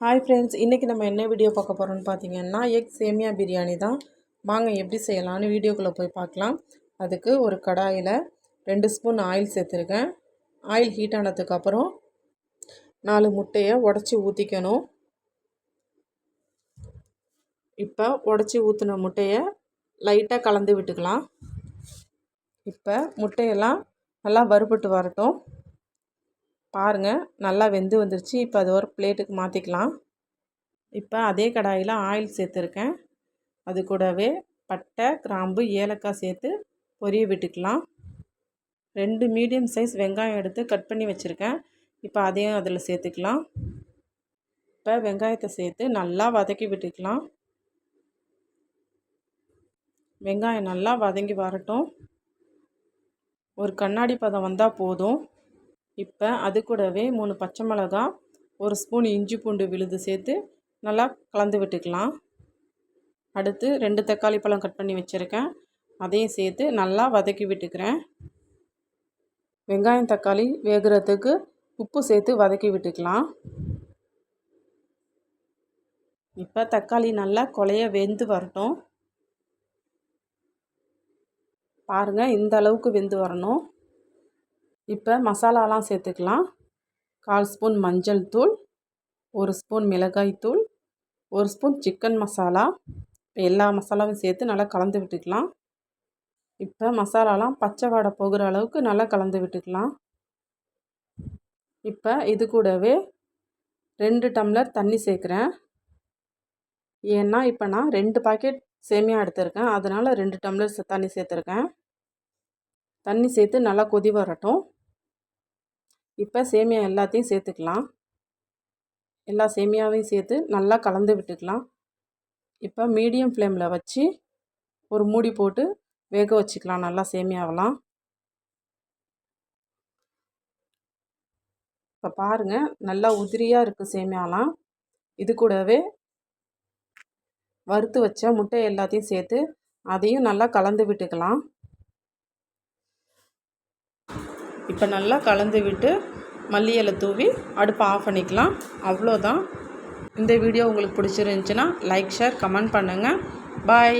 Hi friends இன்றைக்கி நம்ம என்ன வீடியோ பார்க்க போகிறோம்னு பார்த்தீங்கன்னா எக் சேமியா பிரியாணி தான். வாங்க எப்படி செய்யலாம்னு வீடியோக்குள்ளே போய் பார்க்கலாம். அதுக்கு ஒரு கடாயில் ரெண்டு ஸ்பூன் ஆயில் சேர்த்துருக்கேன். ஆயில் ஹீட் ஆனதுக்கப்புறம் நாலு முட்டையை உடச்சி ஊற்றிக்கணும் இப்போ உடச்சி ஊற்றின முட்டையை லைட்டாக கலந்து விட்டுக்கலாம். இப்போ முட்டையெல்லாம் நல்லா வறுபட்டு வரட்டும். பாருங்கள் நல்லா வெந்து வந்துருச்சு. இப்போ அது ஒரு பிளேட்டுக்கு மாற்றிக்கலாம் இப்போ அதே கடாயில் ஆயில் சேர்த்துருக்கேன். அது கூடவே பட்டை கிராம்பு ஏலக்காய் சேர்த்து பொரிய விட்டுக்கலாம். ரெண்டு மீடியம் சைஸ் வெங்காயம் எடுத்து கட் பண்ணி வச்சுருக்கேன். இப்போ அதையும் அதில் சேர்த்துக்கலாம். இப்போ வெங்காயத்தை சேர்த்து நல்லா வதக்கி விட்டுக்கலாம். வெங்காயம் நல்லா வதங்கி வரட்டும். ஒரு கண்ணாடி பதம் வந்தால் போதும். இப்போ அது கூடவே மூணு பச்சை மிளகா ஒரு ஸ்பூன் இஞ்சி பூண்டு விழுது சேர்த்து நல்லா கலந்து விட்டுக்கலாம். அடுத்து ரெண்டு தக்காளி பழம் கட் பண்ணி வச்சுருக்கேன். அதையும் சேர்த்து நல்லா வதக்கி விட்டுக்கிறேன். வெங்காயம் தக்காளி வேகிறதுக்கு உப்பு சேர்த்து வதக்கி விட்டுக்கலாம். இப்போ தக்காளி நல்லா கொலைய வெந்து வரட்டும். பாருங்கள் இந்த அளவுக்கு வெந்து வரணும். இப்போ மசாலாலாம் சேர்த்துக்கலாம். கால் ஸ்பூன் மஞ்சள் தூள் ஒரு ஸ்பூன் மிளகாய் தூள் ஒரு ஸ்பூன் சிக்கன் மசாலா. இப்போ எல்லா மசாலாவும் சேர்த்து நல்லா கலந்து விட்டுக்கலாம். இப்போ மசாலாலாம் பச்சை வாடை போகிற அளவுக்கு நல்லா கலந்து விட்டுக்கலாம். இப்போ இது கூடவே ரெண்டு டம்ளர் தண்ணி சேர்க்குறேன். ஏன்னா இப்போ நான் ரெண்டு பாக்கெட் சேமியா எடுத்திருக்கேன். அதனால் ரெண்டு டம்ளர் தண்ணி சேர்த்துருக்கேன். தண்ணி சேர்த்து நல்லா கொதி வரட்டும். இப்போ சேமியா எல்லாத்தையும் சேர்த்துக்கலாம். எல்லா சேமியாவையும் சேர்த்து நல்லா கலந்து விட்டுக்கலாம். இப்போ மீடியம் ஃப்ளேமில் வச்சு ஒரு மூடி போட்டு வேக வச்சுக்கலாம் நல்லா சேமியாவெல்லாம். இப்போ பாருங்கள் நல்லா உதிரியாக இருக்குது சேமியாலாம். இது கூடவே வறுத்து வச்ச முட்டை எல்லாத்தையும் சேர்த்து அதையும் நல்லா கலந்து விட்டுக்கலாம். இப்போ நல்லா கலந்து விட்டு மல்லி இலை தூவி அடுப்பை ஆஃப் பண்ணிக்கலாம். அவ்வளோதான். இந்த வீடியோ உங்களுக்கு பிடிச்சிருந்துச்சின்னா லைக் ஷேர் கமெண்ட் பண்ணுங்கள் பாய்